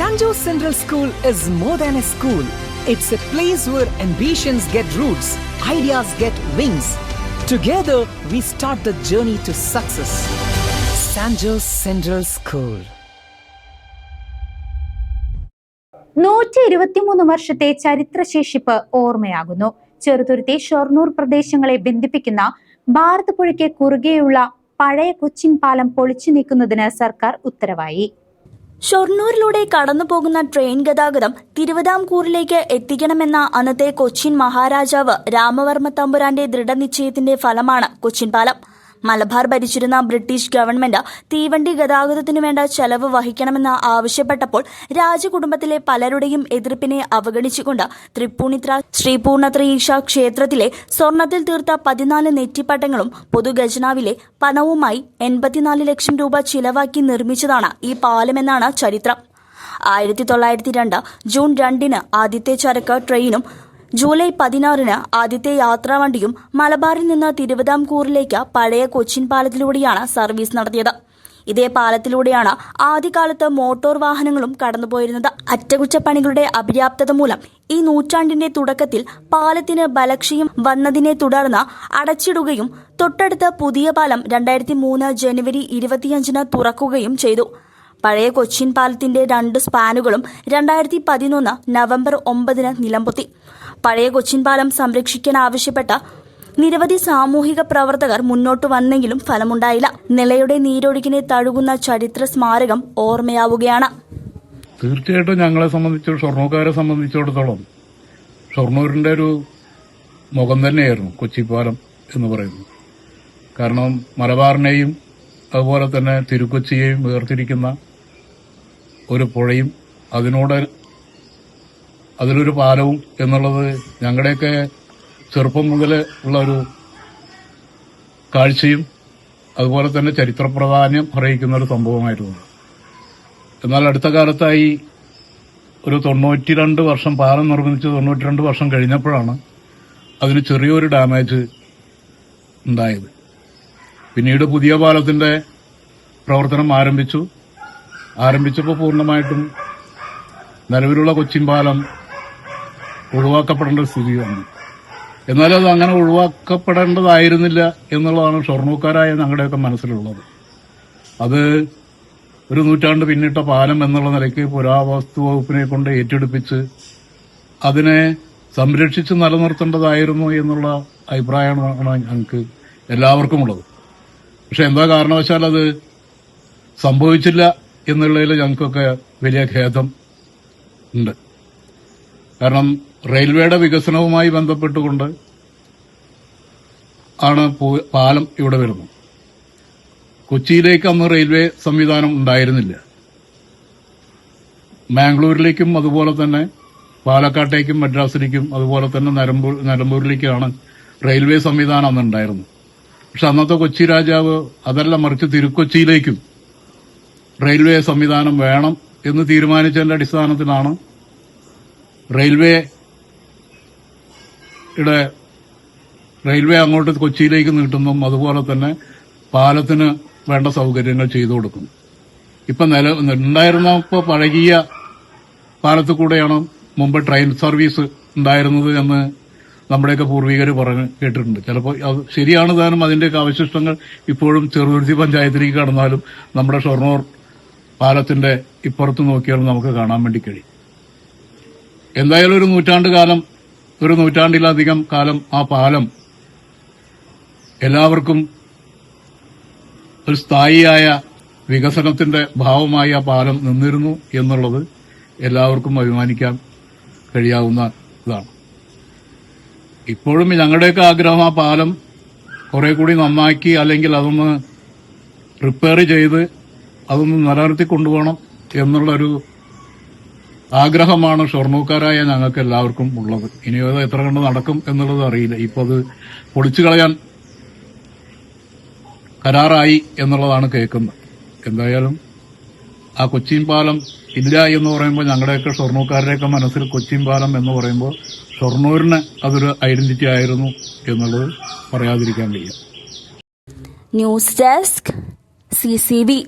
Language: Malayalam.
San Central School is more than a school. It's a place where ambitions get roots, ideas get wings. Together, we start the journey to success. San Central School. നൂറ്റി ഇരുപത്തിമൂന്ന് വർഷത്തെ ചരിത്രശേഷിപ്പ് ഓർമ്മയാകുന്നു ചെറുതുരുത്തി ഷൊർണൂർ പ്രദേശങ്ങളെ ബന്ധിപ്പിക്കുന്ന ഭാരത് പുഴയ്ക്ക് കുറുകെയുള്ള പഴയ കൊച്ചിൻ പാലം പൊളിച്ചു നീക്കുന്നതിന് സർക്കാർ ഉത്തരവായി ഷൊർണൂരിലൂടെ കടന്നു പോകുന്ന ട്രെയിൻ ഗതാഗതം തിരുവിതാംകൂറിലേക്ക് എത്തിക്കണമെന്ന അന്നത്തെ കൊച്ചിൻ മഹാരാജാവ് രാമവർമ്മ തമ്പുരാന്റെ ദൃഢനിശ്ചയത്തിന്റെ ഫലമാണ് കൊച്ചിൻ പാലം. മലബാർ ഭരിച്ചിരുന്ന ബ്രിട്ടീഷ് ഗവൺമെന്റ് തീവണ്ടി ഗതാഗതത്തിനു വേണ്ട ചെലവ് വഹിക്കണമെന്ന് ആവശ്യപ്പെട്ടപ്പോൾ രാജകുടുംബത്തിലെ പലരുടെയും എതിർപ്പിനെ അവഗണിച്ചുകൊണ്ട് തൃപ്പൂണിത്ര ശ്രീപൂർണത്രയീക്ഷ ക്ഷേത്രത്തിലെ സ്വർണത്തിൽ തീർത്ത പതിനാല് നെറ്റിപ്പട്ടങ്ങളും പൊതുഖജനാവിലെ പണവുമായി എൺപത്തിനാല് ലക്ഷം രൂപ ചിലവാക്കി നിർമ്മിച്ചതാണ് ഈ പാലമെന്നാണ് ചരിത്രം. ആയിരത്തി തൊള്ളായിരത്തി രണ്ട് ജൂൺ രണ്ടിന് ആദ്യത്തെ ചരക്ക് ട്രെയിനും ജൂലൈ പതിനാറിന് ആദ്യത്തെ യാത്രാവണ്ടിയും മലബാറിൽ നിന്ന് തിരുവിതാംകൂറിലേക്ക് പഴയ കൊച്ചിൻ പാലത്തിലൂടെയാണ് സർവീസ് നടത്തിയത്. ഇതേ പാലത്തിലൂടെയാണ് ആദ്യകാലത്ത് മോട്ടോർ വാഹനങ്ങളും കടന്നുപോയിരുന്നത്. അറ്റകുറ്റപ്പണികളുടെ അപര്യാപ്തത മൂലം ഈ നൂറ്റാണ്ടിന്റെ തുടക്കത്തിൽ പാലത്തിന് ബലക്ഷയം വന്നതിനെ തുടർന്ന് അടച്ചിടുകയും തൊട്ടടുത്ത പുതിയ പാലം രണ്ടായിരത്തി മൂന്ന് ജനുവരി ഇരുപത്തിയഞ്ചിന് തുറക്കുകയും ചെയ്തു. പഴയ കൊച്ചിൻ പാലത്തിന്റെ രണ്ട് സ്പാനുകളും രണ്ടായിരത്തി പതിനൊന്ന് നവംബർ ഒമ്പതിന് നിലംപൊത്തി. പഴയ കൊച്ചിൻ പാലം സംരക്ഷിക്കാൻ ആവശ്യപ്പെട്ട നിരവധി സാമൂഹിക പ്രവർത്തകർ മുന്നോട്ട് വന്നെങ്കിലും ഫലമുണ്ടായില്ല. നിലയുടെ നീരൊഴുക്കിനെ തഴുകുന്ന ചരിത്ര സ്മാരകം ഓർമ്മയാവുകയാണ്. തീർച്ചയായിട്ടും ഞങ്ങളെ സംബന്ധിച്ച് ഷൊർണൂക്കാരെ സംബന്ധിച്ചിടത്തോളം ഷൊർണൂരിന്റെ ഒരു മുഖം തന്നെയായിരുന്നു കൊച്ചിപ്പാലം എന്ന് പറയുന്നത്. കാരണം മലബാറിനെയും അതുപോലെ തന്നെ തിരുക്കൊച്ചിയെയും വേർതിരിക്കുന്ന ഒരു പുഴയും അതിനോട് അതിലൊരു പാലവും എന്നുള്ളത് ഞങ്ങളുടെയൊക്കെ ചെറുപ്പം മുതൽ ഉള്ള ഒരു കാഴ്ചയും അതുപോലെ തന്നെ ചരിത്ര പ്രാധാന്യം അറിയിക്കുന്ന ഒരു സംഭവമായിരുന്നു. എന്നാൽ അടുത്ത കാലത്തായി ഒരു തൊണ്ണൂറ്റി രണ്ട് വർഷം പാലം നിർമ്മിച്ച് തൊണ്ണൂറ്റി രണ്ട് വർഷം കഴിഞ്ഞപ്പോഴാണ് അതിന് ചെറിയൊരു ഡാമേജ് ഉണ്ടായത്. പിന്നീട് പുതിയ പാലത്തിന്റെ പ്രവർത്തനം ആരംഭിച്ചു. ആരംഭിച്ചപ്പോൾ പൂർണമായിട്ടും നിലവിലുള്ള കൊച്ചിൻ പാലം ഒഴിവാക്കപ്പെടേണ്ട സ്ഥിതി വന്നു എന്നാലും അത് അങ്ങനെ ഒഴിവാക്കപ്പെടേണ്ടതായിരുന്നില്ല എന്നുള്ളതാണ് ഷൊർണൂക്കാരായ ഞങ്ങളുടെയൊക്കെ മനസ്സിലുള്ളത്. അത് ഒരു നൂറ്റാണ്ട് പിന്നിട്ട പാലം എന്നുള്ള നിലയ്ക്ക് പുരാവസ്തു വകുപ്പിനെ കൊണ്ട് ഏറ്റെടുപ്പിച്ച് അതിനെ സംരക്ഷിച്ച് നിലനിർത്തേണ്ടതായിരുന്നു എന്നുള്ള അഭിപ്രായമാണ് ഞങ്ങൾക്ക് എല്ലാവർക്കുമുള്ളത്. പക്ഷെ എന്താ കാരണവശാൽ അത് സംഭവിച്ചില്ല? എന്നുള്ളതിൽ ഞങ്ങൾക്കൊക്കെ വലിയ ഖേദം ഉണ്ട്. കാരണം റെയിൽവേയുടെ വികസനവുമായി ബന്ധപ്പെട്ടുകൊണ്ട് ആണ് പാലം ഇവിടെ വരുന്നത്. കൊച്ചിയിലേക്ക് അന്ന് റെയിൽവേ സംവിധാനം ഉണ്ടായിരുന്നില്ല. മാംഗ്ലൂരിലേക്കും അതുപോലെ തന്നെ പാലക്കാട്ടേക്കും മദ്രാസിലേക്കും അതുപോലെ തന്നെ നരമ്പൂർ നിലമ്പൂരിലേക്കാണ് റെയിൽവേ സംവിധാനം അന്ന് ഉണ്ടായിരുന്നത് പക്ഷെ അന്നത്തെ കൊച്ചി രാജാവ് അതല്ല മറിച്ച് തിരുക്കൊച്ചിയിലേക്കും റെയിൽവേ സംവിധാനം വേണം എന്ന് തീരുമാനിച്ചതിന്റെ അടിസ്ഥാനത്തിലാണ് റെയിൽവേ യുടെ റെയിൽവേ അങ്ങോട്ട് കൊച്ചിയിലേക്ക് നീട്ടുന്നു അതുപോലെ തന്നെ പാലത്തിന് വേണ്ട സൗകര്യങ്ങൾ ചെയ്തു കൊടുക്കും. ഇപ്പൊ നില ഉണ്ടായിരുന്ന ഇപ്പോൾ പഴകിയ പാലത്തിൽ കൂടെയാണ് മുമ്പ് ട്രെയിൻ സർവീസ് ഉണ്ടായിരുന്നത് എന്ന് നമ്മുടെയൊക്കെ പൂർവികർ പറഞ്ഞ് കേട്ടിട്ടുണ്ട്. ചിലപ്പോൾ അത് ശരിയാണ് താനും അതിന്റെയൊക്കെ അവശിഷ്ടങ്ങൾ ഇപ്പോഴും ചെറുതുരുത്തി പഞ്ചായത്തിലേക്ക് കടന്നാലും നമ്മുടെ ഷൊർണൂർ പാലത്തിന്റെ ഇപ്പുറത്ത് നോക്കിയാലും നമുക്ക് കാണാൻ വേണ്ടി കഴിയും. എന്തായാലും ഒരു നൂറ്റാണ്ട് കാലം ഒരു നൂറ്റാണ്ടിലധികം കാലം ആ പാലം എല്ലാവർക്കും ഒരു സ്ഥായിയായ വികസനത്തിന്റെ ഭാവമായി ആ പാലം നിന്നിരുന്നു എന്നുള്ളത് എല്ലാവർക്കും അഭിമാനിക്കാൻ കഴിയാവുന്ന ഇതാണ്. ഇപ്പോഴും ഞങ്ങളുടെയൊക്കെ ആഗ്രഹം ആ പാലം കുറെ കൂടി നന്നാക്കി അല്ലെങ്കിൽ അതൊന്ന് റിപ്പയർ ചെയ്ത് അതൊന്ന് നിലനിർത്തി കൊണ്ടുപോകണം എന്നുള്ളൊരു ആഗ്രഹമാണ് ഷൊർണൂക്കാരായ ഞങ്ങൾക്ക് എല്ലാവർക്കും ഉള്ളത്. ഇനി അത് എത്ര കണ്ട് നടക്കും എന്നുള്ളത് അറിയില്ല. ഇപ്പൊ അത് പൊളിച്ചു കളയാൻ കരാറായി എന്നുള്ളതാണ് കേൾക്കുന്നത്. എന്തായാലും ആ കൊച്ചിൻ പാലം ഇല്ല എന്ന് പറയുമ്പോൾ ഞങ്ങളുടെയൊക്കെ ഷൊർണൂക്കാരുടെയൊക്കെ മനസ്സിൽ കൊച്ചിൻ പാലം എന്ന് പറയുമ്പോൾ ഷൊർണൂരിന് അതൊരു ഐഡന്റിറ്റി ആയിരുന്നു എന്നുള്ളത് പറയാതിരിക്കാൻ വയ്യ. News desk C